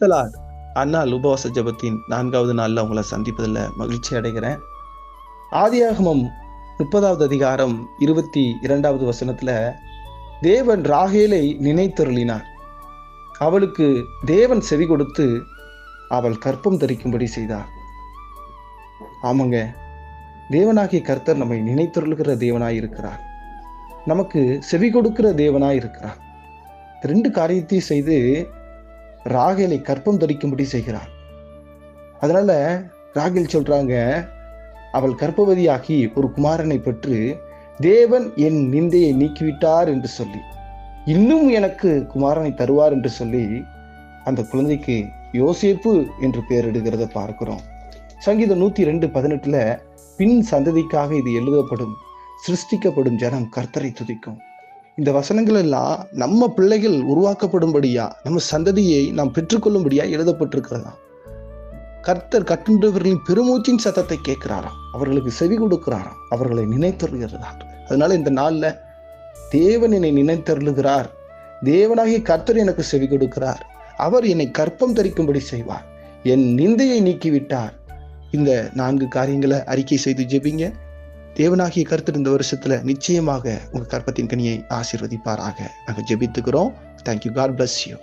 Praise the Lord அண்ணால் உபவாச ஜபத்தின் நான்காவது நாளில் உங்களை சந்திப்பதில் மகிழ்ச்சி அடைகிறேன். ஆதியாகமம் முப்பதாவது அதிகாரம் இருபத்தி இரண்டாவது வசனத்தில் தேவன் ராகேலை நினைத்தருளினார். அவளுக்கு தேவன் செவி கொடுத்து அவள் கற்பம் தரிக்கும்படி செய்தார். ஆமாங்க. தேவனாகிய கர்த்தர் நம்மை நினைத்தருளுகிற தேவனாய் இருக்கிறார். நமக்கு செவி கொடுக்கிற தேவனாய் இருக்கிறார். ரெண்டு காரியத்தையும் செய்து ராகேலை கற்பம் தரிக்கும்படி செய்கிறார். அதனால ராகேல் சொல்றாங்க அவள் கர்ப்பவதியாகி ஒரு குமாரனை பெற்று தேவன் என் நிந்தையை நீக்கிவிட்டார் என்று சொல்லி இன்னும் எனக்கு குமாரனை தருவார் என்று சொல்லி அந்த குழந்தைக்கு யோசேப்பு என்று பெயரிடுகிறத பார்க்கிறோம். சங்கீதம் நூத்தி ரெண்டு பதினெட்டுல பின் சந்ததிக்காக இது எழுதப்படும் சிருஷ்டிக்கப்படும் ஜனம் கர்த்தரை துதிக்கும். இந்த வசனங்கள் எல்லாம் நம்ம பிள்ளைகள் உருவாக்கப்படும்படியா நம்ம சந்ததியை நாம் பெற்றுக்கொள்ளும்படியா எழுதப்பட்டிருக்கிறதா? கர்த்தர் கட்டுண்டவர்களின் பெருமூச்சின் சத்தத்தை கேட்கிறாராம். அவர்களுக்கு செவி கொடுக்கிறாராம். அவர்களை நினைத்தருகிறதா? அதனால இந்த நாளில் தேவன் என்னை நினைத்தருளுகிறார். தேவனாகிய கர்த்தர் எனக்கு செவி கொடுக்கிறார். அவர் என்னை கற்பம் தரிக்கும்படி செய்வார். என் நிந்தையை நீக்கிவிட்டார். இந்த நான்கு காரியங்களை அறிக்கை செய்து ஜெபிங்க. தேவனாகிய கருத்து இந்த வருஷத்துல நிச்சயமாக உங்க கற்பத்தின் கனியை ஆசிர்வதிப்பாராக. நாங்கள் ஜெபித்துக்கிறோம். Thank you God bless you